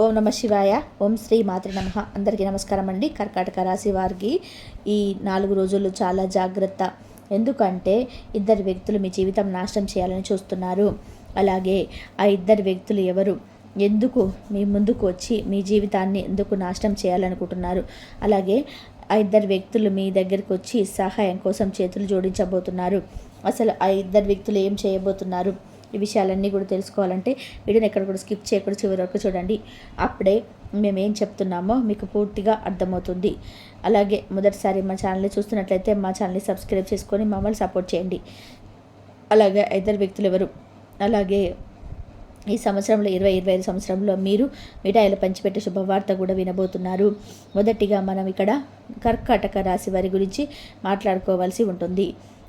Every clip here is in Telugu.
ఓం నమ శివాయ. ఓం శ్రీ మాతృ నమ. అందరికీ నమస్కారం అండి. కర్కాటక రాశి వారికి ఈ నాలుగు రోజులు చాలా జాగ్రత్త. ఎందుకంటే ఇద్దరు వ్యక్తులు మీ జీవితం నాశనం చేయాలని చూస్తున్నారు. అలాగే ఆ ఇద్దరు వ్యక్తులు ఎవరు? ఎందుకు మీ ముందుకు వచ్చి మీ జీవితాన్ని ఎందుకు నాశనం చేయాలనుకుంటున్నారు? అలాగే ఆ ఇద్దరు వ్యక్తులు మీ దగ్గరికి వచ్చి సహాయం కోసం చేతులు జోడించబోతున్నారు. అసలు ఆ ఇద్దరు వ్యక్తులు ఏం చేయబోతున్నారు? ఈ విషయాలన్నీ కూడా తెలుసుకోవాలంటే వీడియోని ఎక్కడ కూడా స్కిప్ చేయకుండా చివరి వరకు చూడండి. అప్పుడే మేము ఏం చెప్తున్నామో మీకు పూర్తిగా అర్థమవుతుంది. అలాగే మొదటిసారి మా ఛానల్ని చూస్తున్నట్లయితే మా ఛానల్ని సబ్స్క్రైబ్ చేసుకొని మమ్మల్ని సపోర్ట్ చేయండి. అలాగే ఇద్దరు వ్యక్తులు ఎవరు? అలాగే ఈ సంవత్సరంలో ఇరవై ఇరవై ఐదు సంవత్సరంలో మీరు మిఠాయిలు పంచిపెట్టే శుభవార్త కూడా వినబోతున్నారు. మొదటిగా మనం ఇక్కడ కర్కాటక రాశి వారి గురించి మాట్లాడుకోవాల్సి ఉంటుంది.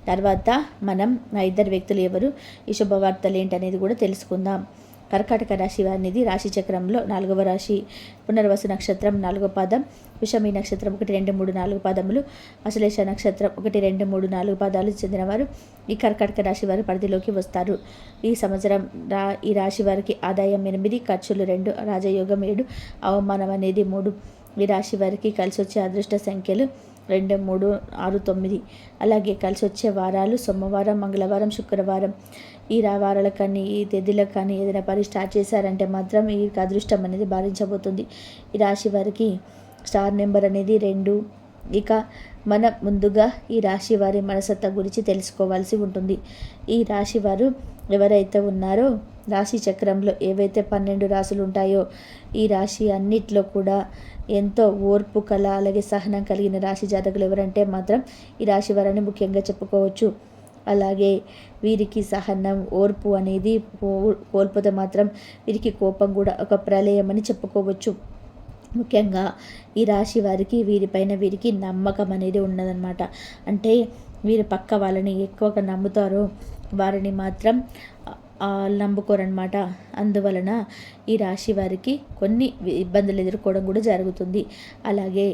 తర్వాత మనం ఆ ఇద్దరు వ్యక్తులు ఎవరు? ఈ శుభవార్తలు ఏంటనేది కూడా తెలుసుకుందాం. కర్కాటక రాశి వారినిది రాశి చక్రంలో నాలుగవ రాశి. పునర్వసు నక్షత్రం నాలుగో పాదం. విషమి నక్షత్రం ఒకటి రెండు మూడు నాలుగు పాదములు. అశ్లేష నక్షత్రం ఒకటి రెండు మూడు నాలుగు పాదాలు చెందినవారు. ఈ కర్కాటక రాశి వారి పరిధిలోకి వస్తారు. ఈ సంవత్సరం రా ఈ రాశి వారికి ఆదాయం ఎనిమిది ఖర్చులు రెండు రాజయోగం ఏడు అవమానం అనేది మూడు. ఈ రాశి వారికి కలిసి వచ్చే అదృష్ట సంఖ్యలు రెండు మూడు ఆరు తొమ్మిది. అలాగే కలిసి వచ్చే వారాలు సోమవారం మంగళవారం శుక్రవారం. ఈ వారాలకు కానీ ఈ తేదీలకు కానీ ఏదైనా పని స్టార్ట్ చేశారంటే మాత్రం ఈ అదృష్టం అనేది భారించబోతుంది ఈ రాశి వారికి స్టార్ నెంబర్ అనేది రెండు. ఇక మన ముందుగా ఈ రాశి వారి మనసత్త గురించి తెలుసుకోవాల్సి ఉంటుంది. ఈ రాశి వారు ఎవరైతే ఉన్నారో రాశి చక్రంలో ఏవైతే పన్నెండు రాశులు ఉంటాయో ఈ రాశి అన్నిట్లో కూడా ఎంతో ఓర్పు కళ అలాగే సహనం కలిగిన రాశి జాతకులు ఎవరంటే మాత్రం ఈ రాశి వారిని ముఖ్యంగా చెప్పుకోవచ్చు. అలాగే వీరికి సహనం ఓర్పు అనేది కోల్పోతే మాత్రం వీరికి కోపం కూడా ఒక ప్రళయం అని చెప్పుకోవచ్చు. ముఖ్యంగా ఈ రాశి వారికి వీరిపైన వీరికి నమ్మకం అనేది ఉన్నదన్నమాట. అంటే వీరు పక్క వాళ్ళని ఎక్కువగా నమ్ముతారు. వారిని మాత్రం నమ్ముకోరనమాట అందువలన ఈ రాశి వారికి కొన్ని ఇబ్బందులు ఎదుర్కోవడం కూడా జరుగుతుంది. అలాగే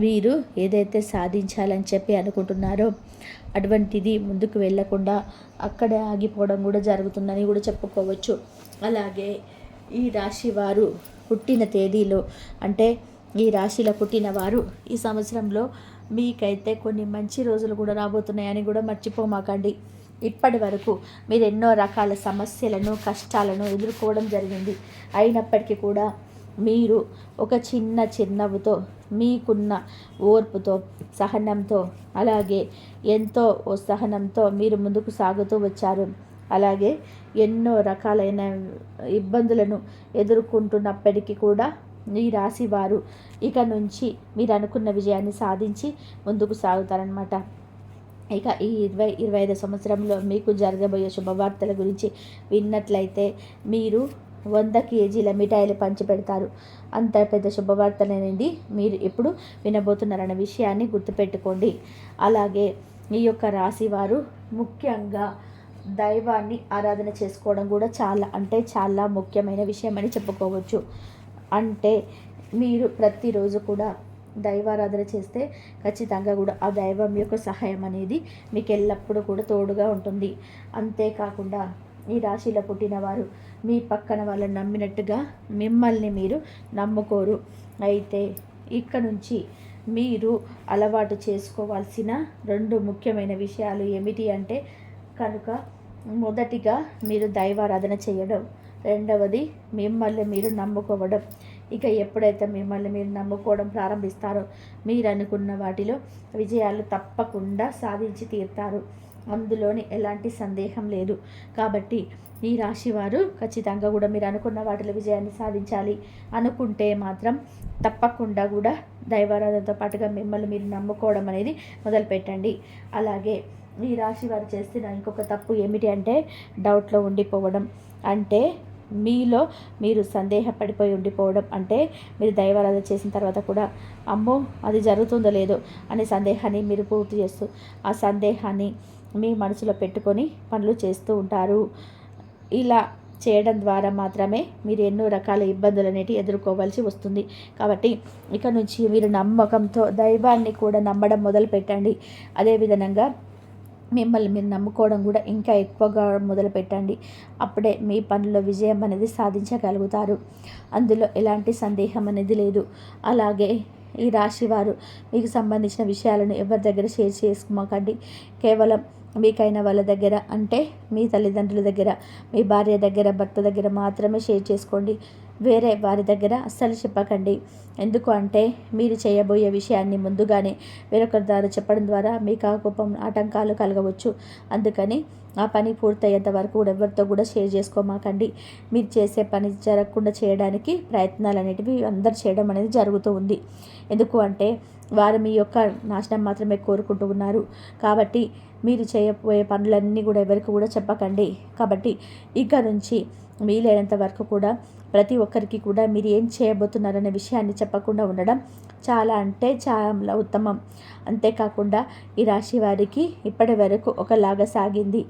వీరు ఏదైతే సాధించాలని చెప్పి అనుకుంటున్నారో అటువంటిది ముందుకు వెళ్ళకుండా అక్కడే ఆగిపోవడం కూడా జరుగుతుందని కూడా చెప్పుకోవచ్చు. అలాగే ఈ రాశి వారు పుట్టిన తేదీలో అంటే ఈ రాశిలో పుట్టిన వారు ఈ సంవత్సరంలో మీకైతే కొన్ని మంచి రోజులు కూడా రాబోతున్నాయని కూడా మర్చిపోమాకండి. ఇప్పటి వరకు మీరు ఎన్నో రకాల సమస్యలను కష్టాలను ఎదుర్కోవడం జరిగింది. అయినప్పటికీ కూడా మీరు ఒక చిన్న చిరునవ్వుతో మీకున్న ఓర్పుతో సహనంతో అలాగే ఎంతో సహనంతో మీరు ముందుకు సాగుతూ వచ్చారు. అలాగే ఎన్నో రకాలైన ఇబ్బందులను ఎదుర్కొంటున్నప్పటికీ కూడా ఈ రాశి వారు ఇక నుంచి మీరు అనుకున్న విజయాన్ని సాధించి ముందుకు సాగుతారనమాట ఇక ఈ ఇరవై ఇరవై ఐదు సంవత్సరంలో మీకు జరగబోయే శుభవార్తల గురించి విన్నట్లయితే మీరు వంద కేజీల మిఠాయిలు పంచిపెడతారు. అంత పెద్ద శుభవార్తలనేది మీరు ఎప్పుడు వినబోతున్నారన్న విషయాన్ని గుర్తుపెట్టుకోండి. అలాగే ఈ యొక్క రాశి వారు ముఖ్యంగా దైవాన్ని ఆరాధన చేసుకోవడం కూడా చాలా అంటే చాలా ముఖ్యమైన విషయం అని చెప్పుకోవచ్చు. అంటే మీరు ప్రతిరోజు కూడా దైవారాధన చేస్తే ఖచ్చితంగా కూడా ఆ దైవం యొక్క సహాయం అనేది మీకు ఎల్లప్పుడూ కూడా తోడుగా ఉంటుంది. అంతేకాకుండా ఈ రాశిలో పుట్టిన వారు మీ పక్కన వాళ్ళని నమ్మినట్టుగా మిమ్మల్ని మీరు నమ్ముకోరు. అయితే ఇక్కడ నుంచి మీరు అలవాటు చేసుకోవాల్సిన రెండు ముఖ్యమైన విషయాలు ఏమిటి అంటే కనుక మొదటిగా మీరు దైవారాధన చేయడం రెండవది మిమ్మల్ని మీరు నమ్ముకోవడం. ఇక ఎప్పుడైతే మిమ్మల్ని మీరు నమ్ముకోవడం ప్రారంభిస్తారో మీరు అనుకున్న వాటిలో విజయాలు తప్పకుండా సాధించి తీరుతారు. అందులోని ఎలాంటి సందేహం లేదు. కాబట్టి ఈ రాశి వారు ఖచ్చితంగా కూడా మీరు అనుకున్న వాటిలో విజయాన్ని సాధించాలి అనుకుంటే మాత్రం తప్పకుండా కూడా దైవారాధనతో పాటుగా మిమ్మల్ని మీరు నమ్ముకోవడం అనేది మొదలుపెట్టండి. అలాగే ఈ రాశి వారు చేస్తున్న ఇంకొక తప్పు ఏమిటి అంటే డౌట్లో ఉండిపోవడం. అంటే మీలో మీరు సందేహపడిపోయి ఉండిపోవడం అంటే మీరు దైవారాధన చేసిన తర్వాత కూడా అమ్మో అది జరుగుతుందో లేదో అనే సందేహాన్ని మీరు పూర్తి చేస్తూ ఆ సందేహాన్ని మీ మనసులో పెట్టుకొని పనులు చేస్తూ ఉంటారు. ఇలా చేయడం ద్వారా మాత్రమే మీరు ఎన్నో రకాల ఇబ్బందులు అనేటివి ఎదుర్కోవాల్సి వస్తుంది. కాబట్టి ఇక నుంచి మీరు నమ్మకంతో దైవాన్ని కూడా నమ్మడం మొదలు పెట్టండి అదేవిధంగా మిమ్మల్ని మీరు నమ్ముకోవడం కూడా ఇంకా ఎక్కువగా మొదలు పెట్టండి అప్పుడే మీ పనిలో విజయం అనేది సాధించగలుగుతారు. అందులో ఎలాంటి సందేహం అనేది లేదు. అలాగే ఈ రాశి వారు మీకు సంబంధించిన విషయాలను ఎవరి దగ్గర షేర్ చేసుకోమాకండి కేవలం మీకైన వాళ్ళ దగ్గర అంటే మీ తల్లిదండ్రుల దగ్గర మీ భార్య దగ్గర భర్త దగ్గర మాత్రమే షేర్ చేసుకోండి. వేరే వారి దగ్గర అస్సలు చెప్పకండి. ఎందుకు అంటే మీరు చేయబోయే విషయాన్ని ముందుగానే వేరొకరి ద్వారా చెప్పడం ద్వారా మీకు ఆ కోపం ఆటంకాలు కలగవచ్చు. అందుకని ఆ పని పూర్తయ్యేంత వరకు కూడా ఎవరితో కూడా షేర్ చేసుకోమాకండి. మీరు చేసే పని జరగకుండా చేయడానికి ప్రయత్నాలు అనేటివి అందరు చేయడం అనేది జరుగుతూ ఉంది. ఎందుకు అంటే వారు మీ యొక్క నాశనం మాత్రమే కోరుకుంటూ ఉన్నారు. కాబట్టి మీరు చేయబోయే పనులన్నీ కూడా ఎవరికి కూడా చెప్పకండి. కాబట్టి ఇక నుంచి వీలైనంత వరకు కూడా ప్రతి ఒక్కరికి కూడా మీరు ఏం చేయబోతున్నారనే విషయాన్ని చెప్పకుండా ఉండడం చాలా అంటే చాలా ఉత్తమం. అంతేకాకుండా ఈ రాశి వారికి ఇప్పటి వరకు ఒకలాగా సాగింది.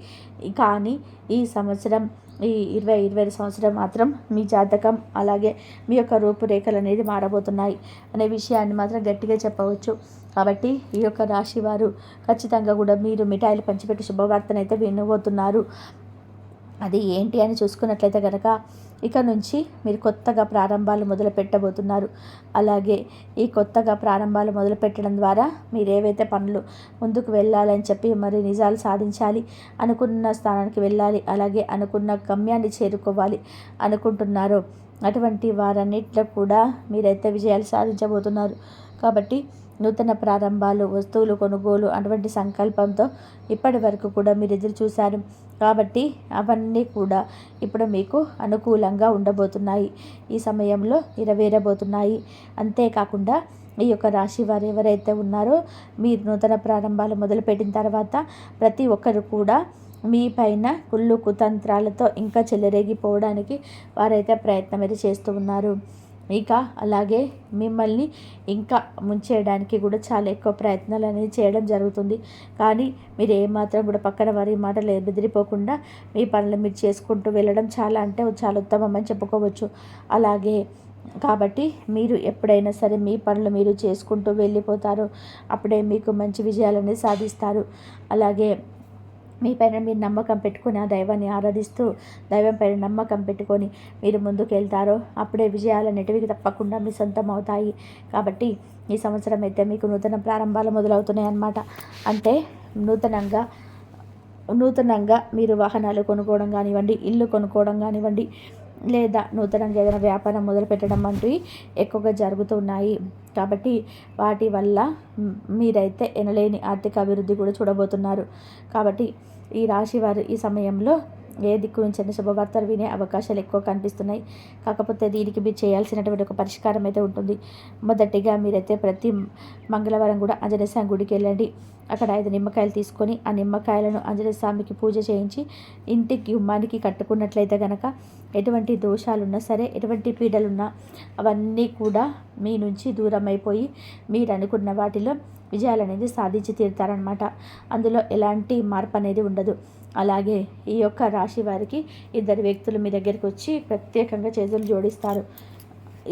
కానీ ఈ సంవత్సరం ఈ ఇరవై ఇరవై సంవత్సరం మాత్రం మీ జాతకం అలాగే మీ యొక్క రూపురేఖలు అనేది మారబోతున్నాయి అనే విషయాన్ని మాత్రం గట్టిగా చెప్పవచ్చు. కాబట్టి ఈ యొక్క రాశి వారు ఖచ్చితంగా కూడా మీరు మిఠాయిలు పంచిపెట్టి శుభవార్తనైతే వినబోతున్నారు. అది ఏంటి అని చూసుకున్నట్లయితే కనుక ఇక నుంచి మీరు కొత్తగా ప్రారంభాలు మొదలు పెట్టబోతున్నారు. అలాగే ఈ కొత్తగా ప్రారంభాలు మొదలు పెట్టడం ద్వారా మీరు ఏవైతే పనులు ముందుకు వెళ్ళాలని చెప్పి మరి నిజాలు సాధించాలి అనుకున్న స్థానానికి వెళ్ళాలి అలాగే అనుకున్న గమ్యాన్ని చేరుకోవాలి అనుకుంటున్నారో అటువంటి వారన్నిట్లో కూడా మీరైతే విజయాలు సాధించబోతున్నారు. కాబట్టి నూతన ప్రారంభాలు వస్తువులు కొనుగోలు అటువంటి సంకల్పంతో ఇప్పటి వరకు కూడా మీరు ఎదురు చూశారు. కాబట్టి అవన్నీ కూడా ఇప్పుడు మీకు అనుకూలంగా ఉండబోతున్నాయి. ఈ సమయంలో నెరవేరబోతున్నాయి. అంతేకాకుండా ఈ యొక్క రాశి వారు ఎవరైతే ఉన్నారో మీరు నూతన ప్రారంభాలు మొదలుపెట్టిన తర్వాత ప్రతి ఒక్కరు కూడా మీ పైన కుళ్ళు కుతంత్రాలతో ఇంకా చెలరేగిపోవడానికి వారైతే ప్రయత్నం అయితే చేస్తూ ఉన్నారు. ఇక అలాగే మిమ్మల్ని ఇంకా ముంచేయడానికి కూడా చాలా ఎక్కువ ప్రయత్నాలు అనేది చేయడం జరుగుతుంది. కానీ మీరు ఏమాత్రం కూడా పక్కన వారి మాటలు బెదిరిపోకుండా మీ పనులు మీరు చేసుకుంటూ వెళ్ళడం చాలా అంటే చాలా ఉత్తమం అని చెప్పుకోవచ్చు. అలాగే కాబట్టి మీరు ఎప్పుడైనా సరే మీ పనులు మీరు చేసుకుంటూ వెళ్ళిపోతారు. అప్పుడే మీకు మంచి విజయాలని సాధిస్తారు. అలాగే మీ పైన మీరు నమ్మకం పెట్టుకుని ఆ దైవాన్ని ఆరాధిస్తూ దైవం పైన నమ్మకం పెట్టుకొని మీరు ముందుకు వెళ్తారో అప్పుడే విజయాలు అనేటివి తప్పకుండా మీ సొంతం అవుతాయి. కాబట్టి ఈ సంవత్సరం అయితే మీకు నూతన ప్రారంభాలు మొదలవుతున్నాయి అన్నమాట. అంటే నూతనంగా నూతనంగా మీరు వాహనాలు కొనుక్కోవడం కానివ్వండి ఇల్లు కొనుక్కోవడం కానివ్వండి లేదా నూతనంగా ఏదైనా వ్యాపారం మొదలుపెట్టడం వంటివి ఎక్కువగా జరుగుతున్నాయి కాబట్టి వాటి వల్ల మీరైతే ఎనలేని ఆర్థిక అభివృద్ధి కూడా చూడబోతున్నారు. కాబట్టి ఈ రాశి వారు ఈ సమయంలో ఏ దిక్కు నుంచి శుభవార్తలు వినే అవకాశాలు ఎక్కువ కనిపిస్తున్నాయి. కాకపోతే దీనికి మీరు చేయాల్సినటువంటి ఒక పరిష్కారం అయితే ఉంటుంది. మొదటిగా మీరైతే ప్రతి మంగళవారం కూడా ఆంజనేయ స్వామి గుడికి వెళ్ళండి. అక్కడ ఐదు నిమ్మకాయలు తీసుకొని ఆ నిమ్మకాయలను ఆంజనేయ స్వామికి పూజ చేయించి ఇంటికి గుమ్మానికి కట్టుకున్నట్లయితే కనుక ఎటువంటి దోషాలున్నా సరే ఎటువంటి పీడలున్నా అవన్నీ కూడా మీ నుంచి దూరం అయిపోయి మీరు అనుకున్న వాటిలో విజయాలు అనేది సాధించి తీరుతారనమాట అందులో ఎలాంటి మార్పు అనేది ఉండదు. అలాగే ఈ యొక్క రాశి వారికి ఇద్దరు వ్యక్తులు మీ దగ్గరికి వచ్చి ప్రత్యేకంగా చేతులు జోడిస్తారు.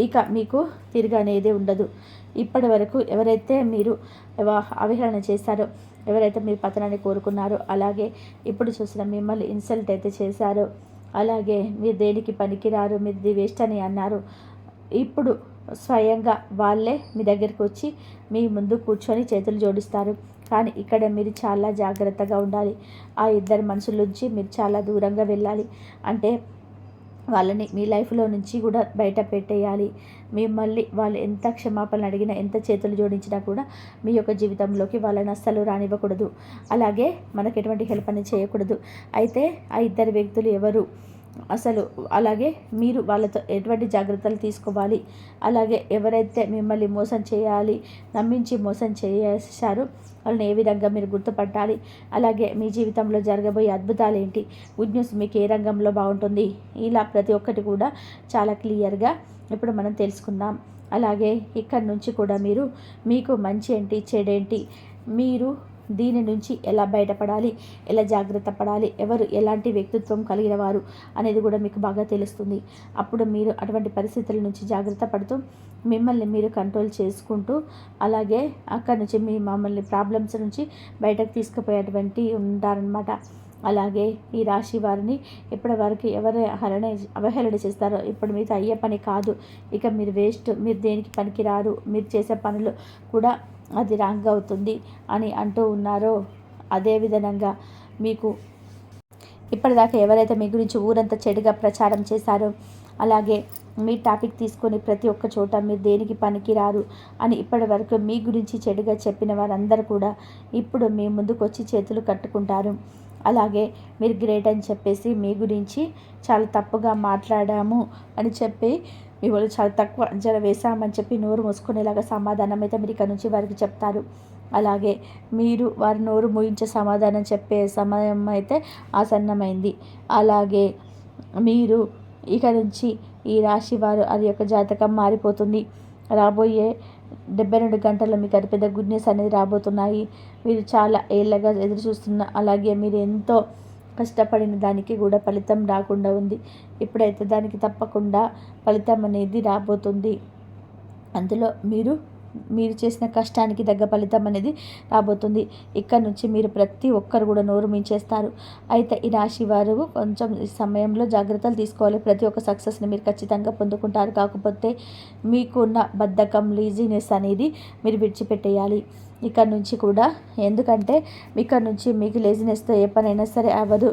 ఇక మీకు తిరిగనేది ఉండదు. ఇప్పటి వరకు ఎవరైతే మీరు అవహేళన చేశారో ఎవరైతే మీరు పతనాన్ని కోరుకున్నారో అలాగే ఇప్పుడు చూసిన మిమ్మల్ని ఇన్సల్ట్ అయితే చేశారో అలాగే మీరు దేనికి పనికిరారు మీరు వేస్ట్ అని అన్నారు ఇప్పుడు స్వయంగా వాళ్ళే మీ దగ్గరికి వచ్చి మీ ముందు కూర్చొని చేతులు జోడిస్తారు. కానీ ఇక్కడ మీరు చాలా జాగ్రత్తగా ఉండాలి. ఆ ఇద్దరు మనుషుల నుంచి మీరు చాలా దూరంగా వెళ్ళాలి. అంటే వాళ్ళని మీ లైఫ్లో నుంచి కూడా బయట పెట్టేయాలి. మిమ్మల్ని వాళ్ళు ఎంత క్షమాపణలు అడిగినా ఎంత చేతులు జోడించినా కూడా మీ యొక్క జీవితంలోకి వాళ్ళని అస్సలు రానివ్వకూడదు. అలాగే మనకు ఎటువంటి హెల్ప్ అనేది చేయకూడదు. అయితే ఆ ఇద్దరు వ్యక్తులు ఎవరు? అసలు అలాగే మీరు వాళ్ళతో ఎటువంటి జాగ్రత్తలు తీసుకోవాలి? అలాగే ఎవరైతే మిమ్మల్ని మోసం చేయాలి నమ్మించి మోసం చేశారో వాళ్ళని ఏ విధంగా మీరు గుర్తుపట్టాలి? అలాగే మీ జీవితంలో జరగబోయే అద్భుతాలు ఏంటి గుడ్ న్యూస్ మీకు ఏ రంగంలో బాగుంటుంది? ఇలా ప్రతి ఒక్కటి కూడా చాలా క్లియర్గా ఇప్పుడు మనం తెలుసుకుందాం. అలాగే ఇక్కడ నుంచి కూడా మీరు మీకు మంచి ఏంటి చెడేంటి మీరు దీని నుంచి ఎలా బయటపడాలి? ఎలా జాగ్రత్త పడాలి? ఎవరు ఎలాంటి వ్యక్తిత్వం కలిగిన వారు అనేది కూడా మీకు బాగా తెలుస్తుంది. అప్పుడు మీరు అటువంటి పరిస్థితుల నుంచి జాగ్రత్త పడుతూ మిమ్మల్ని మీరు కంట్రోల్ చేసుకుంటూ అలాగే అక్కడి నుంచి మీ మమ్మల్ని ప్రాబ్లమ్స్ నుంచి బయటకు తీసుకుపోయేటువంటి ఉంటారనమాట అలాగే ఈ రాశి వారిని ఇప్పటి వరకు ఎవరు హరణ అవహేళన చేస్తారో ఇప్పుడు మీతో అయ్యే పని కాదు. ఇక మీరు వేస్ట్ మీరు దేనికి పనికిరారు? మీరు చేసే పనులు కూడా అది రాంగ్ అవుతుంది అని అంటూ ఉన్నారో అదే విధంగా మీకు ఇప్పటిదాకా ఎవరైతే మీ గురించి ఊరంతా చెడుగా ప్రచారం చేశారో అలాగే మీ టాపిక్ తీసుకొని ప్రతి ఒక్క చోట మీరు దేనికి పనికిరారు అని ఇప్పటి వరకు మీ గురించి చెడుగా చెప్పిన వారందరూ కూడా ఇప్పుడు మీ ముందుకు వచ్చి చేతులు కట్టుకుంటారు. అలాగే మీరు గ్రేట్ అని చెప్పేసి మీ గురించి చాలా తప్పుగా మాట్లాడాము అని చెప్పి మీ వాళ్ళు చాలా తక్కువ అంచనా వేశామని చెప్పి నోరు మూసుకునేలాగా సమాధానం అయితే మీరు ఇక్కడ నుంచి వారికి చెప్తారు. అలాగే మీరు వారి నోరు ముగించే సమాధానం చెప్పే సమయం అయితే ఆసన్నమైంది. అలాగే మీరు ఇక నుంచి ఈ రాశి వారు అది యొక్క జాతకం మారిపోతుంది. రాబోయే డెబ్బై రెండు గంటల్లో మీకు అది పెద్ద గుడ్ న్యూస్ అనేది రాబోతున్నాయి. మీరు చాలా ఏళ్ళగా ఎదురు చూస్తున్న అలాగే మీరు ఎంతో కష్టపడిన దానికి కూడా ఫలితం రాకుండా ఉంది. ఇప్పుడైతే దానికి తప్పకుండా ఫలితం అనేది రాబోతుంది. అందులో మీరు మీరు చేసిన కష్టానికి తగ్గ ఫలితం అనేది రాబోతుంది. ఇక్కడ నుంచి మీరు ప్రతి ఒక్కరు కూడా నోరు మించేస్తారు. అయితే ఈ రాశి వారు కొంచెం ఈ సమయంలో జాగ్రత్తలు తీసుకోవాలి. ప్రతి ఒక్క సక్సెస్ని మీరు ఖచ్చితంగా పొందుకుంటారు. కాకపోతే మీకున్న బద్ధకం లీజీనెస్ అనేది మీరు విడిచిపెట్టేయాలి. ఇక్కడ నుంచి కూడా. ఎందుకంటే ఇక్కడ నుంచి మీకు లేజినెస్తో ఏ పనైనా సరే అవ్వదు.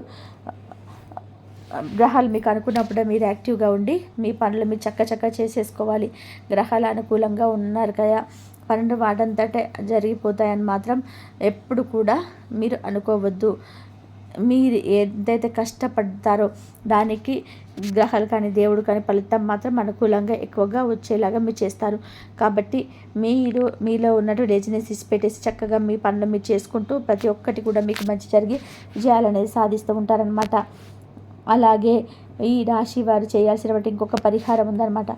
గ్రహాలు మీకు అనుకున్నప్పుడే మీరు యాక్టివ్గా ఉండి మీ పనులు మీరు చక్క చక్క చేసేసుకోవాలి. గ్రహాలు అనుకూలంగా ఉన్నారు కదా. పనులు వాటంతటే జరిగిపోతాయని మాత్రం ఎప్పుడు కూడా మీరు అనుకోవద్దు. మీరు ఏదైతే కష్టపడతారో దానికి గ్రహాలు కానీ దేవుడు కానీ ఫలితం మాత్రం అనుకూలంగా ఎక్కువగా వచ్చేలాగా మీరు చేస్తారు. కాబట్టి మీరు మీలో ఉన్నట్టు లేజినెస్ పెట్టేసి చక్కగా మీ పనులు మీరు చేసుకుంటూ ప్రతి ఒక్కటి కూడా మీకు మంచి జరిగి విజయాలు అనేది సాధిస్తూ ఉంటారనమాట అలాగే ఈ రాశి వారు చేయాల్సినటువంటి ఇంకొక పరిహారం ఉందన్నమాట.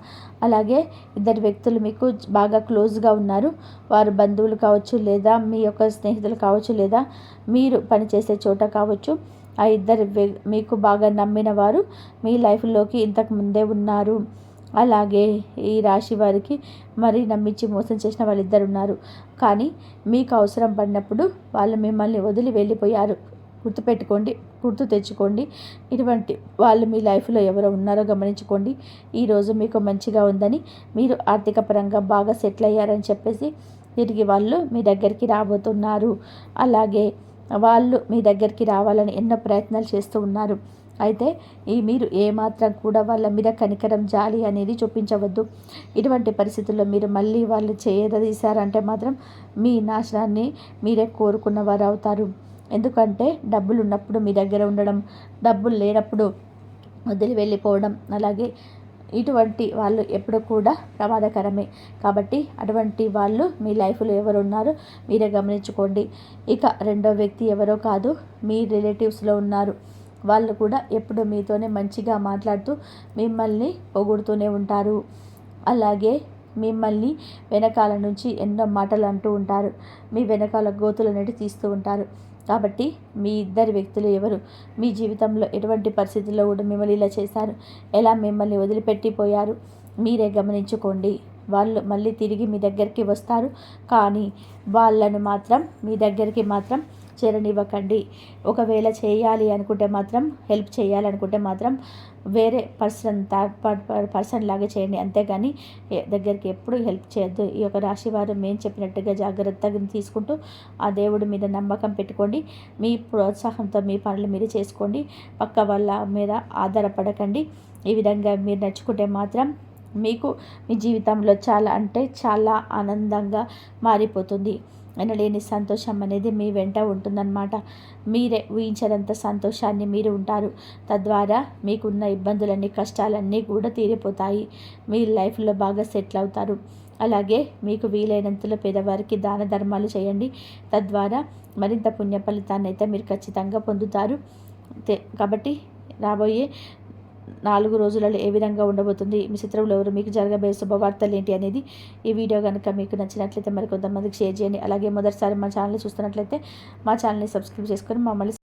అలాగే ఇద్దరు వ్యక్తులు మీకు బాగా క్లోజ్గా ఉన్నారు. వారు బంధువులు కావచ్చు లేదా మీ యొక్క స్నేహితులు కావచ్చు లేదా మీరు పనిచేసే చోట కావచ్చు. ఆ ఇద్దరు మీకు బాగా నమ్మిన వారు మీ లైఫ్లోకి ఇంతకు ముందే ఉన్నారు. అలాగే ఈ రాశి వారికి మరీ నమ్మించి మోసం చేసిన వాళ్ళిద్దరు ఉన్నారు. కానీ మీకు అవసరం పడినప్పుడు వాళ్ళు మిమ్మల్ని వదిలి వెళ్ళిపోయారు. గుర్తుపెట్టుకోండి గుర్తు తెచ్చుకోండి. ఇటువంటి వాళ్ళు మీ లైఫ్లో ఎవరో ఉన్నారో గమనించుకోండి. ఈరోజు మీకు మంచిగా ఉందని మీరు ఆర్థిక పరంగా బాగా సెటిల్ అయ్యారని చెప్పేసి తిరిగి వాళ్ళు మీ దగ్గరికి రాబోతున్నారు. అలాగే వాళ్ళు మీ దగ్గరికి రావాలని ఎన్నో ప్రయత్నాలు చేస్తూ ఉన్నారు. అయితే ఈ మీరు ఏమాత్రం కూడా వాళ్ళ మీద కనికరం జాలి అనేది చూపించవద్దు. ఇటువంటి పరిస్థితుల్లో మీరు మళ్ళీ వాళ్ళు చేయదీశారంటే మాత్రం మీ నాశనాన్ని మీరే కోరుకున్న వారు అవుతారు ఎందుకంటే డబ్బులు ఉన్నప్పుడు మీ దగ్గర ఉండడం డబ్బులు లేనప్పుడు వదిలి వెళ్ళిపోవడం. అలాగే ఇటువంటి వాళ్ళు ఎప్పుడు కూడా ప్రమాదకరమే. కాబట్టి అటువంటి వాళ్ళు మీ లైఫ్లో ఎవరు ఉన్నారో మీరే గమనించుకోండి. ఇక రెండో వ్యక్తి ఎవరో కాదు మీ రిలేటివ్స్లో ఉన్నారు. వాళ్ళు కూడా ఎప్పుడు మీతోనే మంచిగా మాట్లాడుతూ మిమ్మల్ని పొగుడుతూనే ఉంటారు. అలాగే మిమ్మల్ని వెనకాల నుంచి ఎన్నో మాటలు అంటూ ఉంటారు. మీ వెనకాల గోతులు తీస్తూ ఉంటారు. కాబట్టి మీ ఇద్దరు వ్యక్తులు ఎవరు? మీ జీవితంలో ఎటువంటి పరిస్థితుల్లో కూడా మిమ్మల్ని ఇలా చేశారు? ఎలా మిమ్మల్ని వదిలిపెట్టిపోయారు? మీరే గమనించుకోండి. వాళ్ళు మళ్ళీ తిరిగి మీ దగ్గరికి వస్తారు. కానీ వాళ్ళను మాత్రం మీ దగ్గరికి మాత్రం చేరనివ్వకండి. ఒకవేళ చేయాలి అనుకుంటే మాత్రం హెల్ప్ చేయాలనుకుంటే మాత్రం వేరే పర్సన్ థర్డ్ పర్సన్ లాగా చేయండి. అంతేగాని దగ్గరికి ఎప్పుడు హెల్ప్ చేయొద్దు. ఈ యొక్క రాశి వారు మేము చెప్పినట్టుగా జాగ్రత్తగా తీసుకుంటూ ఆ దేవుడి మీద నమ్మకం పెట్టుకోండి. మీ ప్రోత్సాహంతో మీ పనులు మీరు చేసుకోండి. పక్క వాళ్ళ మీద ఆధారపడకండి. ఈ విధంగా మీరు నచ్చుకుంటే మాత్రం మీకు మీ జీవితంలో చాలా అంటే చాలా ఆనందంగా మారిపోతుంది. ఎనలేని సంతోషం అనేది మీ వెంట ఉంటుందన్నమాట. మీరే ఊహించనంత సంతోషాన్ని మీరు ఉంటారు. తద్వారా మీకున్న ఇబ్బందులన్నీ కష్టాలన్నీ కూడా తీరిపోతాయి. మీ లైఫ్లో బాగా సెటిల్ అవుతారు. అలాగే మీకు వీలైనంతలో పేదవారికి దాన ధర్మాలు చేయండి. తద్వారా మరింత పుణ్య ఫలితాన్ని అయితే మీరు ఖచ్చితంగా పొందుతారు. కాబట్టి రాబోయే నాలుగు రోజులలో ఏ విధంగా ఉండబోతుంది మీ చిత్రంలో ఎవరు మీకు జరగబోయే శుభవార్తలు ఏంటి అనేది ఈ వీడియో కనుక మీకు నచ్చినట్లయితే మరి కొంతమందికి షేర్ చేయండి. అలాగే మొదటిసారి మా ఛానల్ చూస్తున్నట్లయితే మా ఛానల్ని సబ్స్క్రైబ్ చేసుకొని మమ్మల్ని